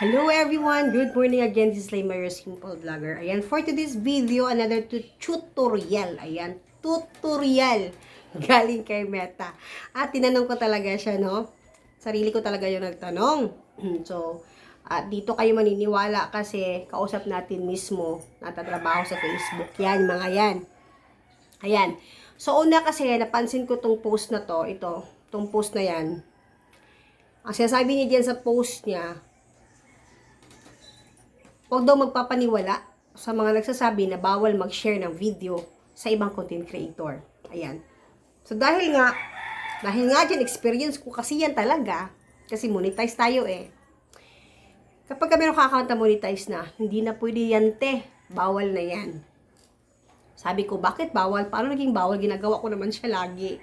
Hello everyone! Good morning again. This is Layma, your simple vlogger. Ayan, for today's video, another tu- tutorial. Ayan, tutorial. Galing kay Meta. At tinanong ko talaga siya, no? Sarili ko talaga yung nagtanong. so, at dito kayo maniniwala kasi kausap natin mismo natatrabaho sa Facebook. Yan, mga yan. Ayan. So, una kasi, napansin ko tong post na to, ito, tong post na yan. Ang sinasabi niya diyan sa post niya, huwag daw magpapaniwala sa mga nagsasabi na bawal mag-share ng video sa ibang content creator. Ayan. So, dahil nga, dahil nga dyan, experience ko kasi yan talaga, kasi monetize tayo eh. Kapag kami nakaka-account na monetize na, hindi na pwede yan te, bawal na yan. Sabi ko, bakit bawal? Paano naging bawal? Ginagawa ko naman siya lagi.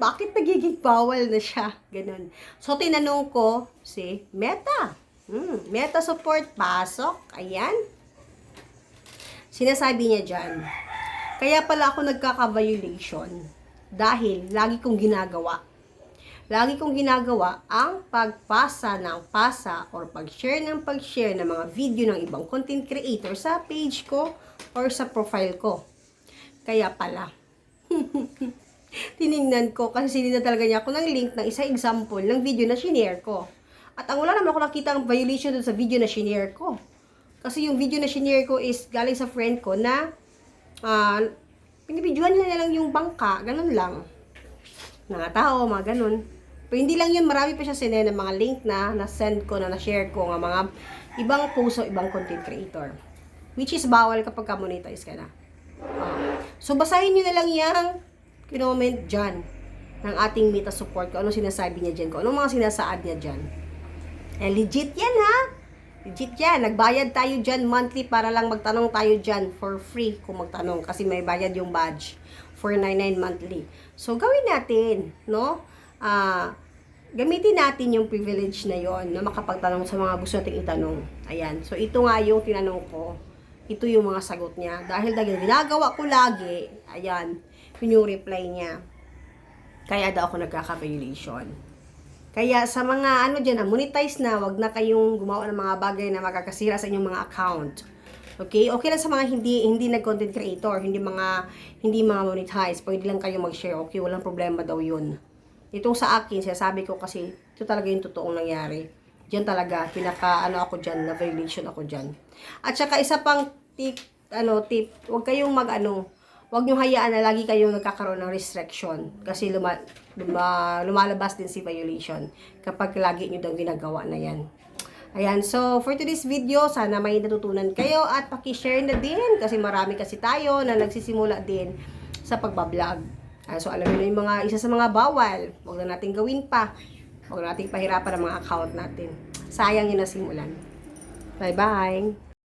Bakit nagiging bawal na siya? Ganun. So, tinanong ko si Meta. Hmm, Meta support, pasok. Ayan. Sinasabi niya dyan. Kaya pala ako nagkaka-violation. Dahil lagi kong ginagawa. Lagi kong ginagawa ang pagpasa ng pasa or pag-share ng pag-share ng mga video ng ibang content creator sa page ko or sa profile ko. Kaya pala. Tiningnan ko kasi sinina talaga niya ako ng link ng isa example ng video na shinare ko. At ang wala naman ako nakita ang violation dun sa video na shinare ko. Kasi yung video na shinare ko is galing sa friend ko na uh, pinibidyohan nila lang yung bangka, ganun lang. Mga tao, mga ganun. Pero hindi lang yun, marami pa siya sinend ng mga link na na-send ko, na na-share ko ng mga ibang post o ibang content creator. Which is bawal kapag ka-monetize ka na. Ah. so, basahin nyo na lang yung kinoment dyan ng ating meta support ko. Ano sinasabi niya dyan ko? Anong mga sinasaad niya dyan? Eh, legit yan ha? Legit yan. Nagbayad tayo dyan monthly para lang magtanong tayo dyan for free kung magtanong kasi may bayad yung badge for 99 monthly. So, gawin natin, no? Ah, gamitin natin yung privilege na yon na makapagtanong sa mga gusto nating itanong. Ayan. So, ito nga yung tinanong ko. Ito yung mga sagot niya. Dahil dahil ginagawa ko lagi, ayan, yun yung reply niya. Kaya daw ako nagkaka-violation. Kaya sa mga ano dyan, na monetize na, wag na kayong gumawa ng mga bagay na makakasira sa inyong mga account. Okay? Okay lang sa mga hindi hindi nag-content creator, hindi mga hindi mga monetize. Pwede lang kayo mag-share. Okay, walang problema daw 'yun. Itong sa akin, sinasabi ko kasi ito talaga yung totoong nangyari. Diyan talaga pinaka ano ako diyan, na violation ako diyan. At saka isa pang tip, ano tip, wag kayong mag ano, wag niyo hayaan na lagi kayong nagkakaroon ng restriction kasi luma, luma, lumalabas din si violation kapag lagi niyo daw ginagawa na 'yan. Ayan, so for today's video, sana may natutunan kayo at paki-share na din kasi marami kasi tayo na nagsisimula din sa pagbablog. Ah, so alam niyo yung mga isa sa mga bawal, huwag na natin gawin pa. Huwag na natin pahirapan ang mga account natin. Sayang yun na. Bye-bye!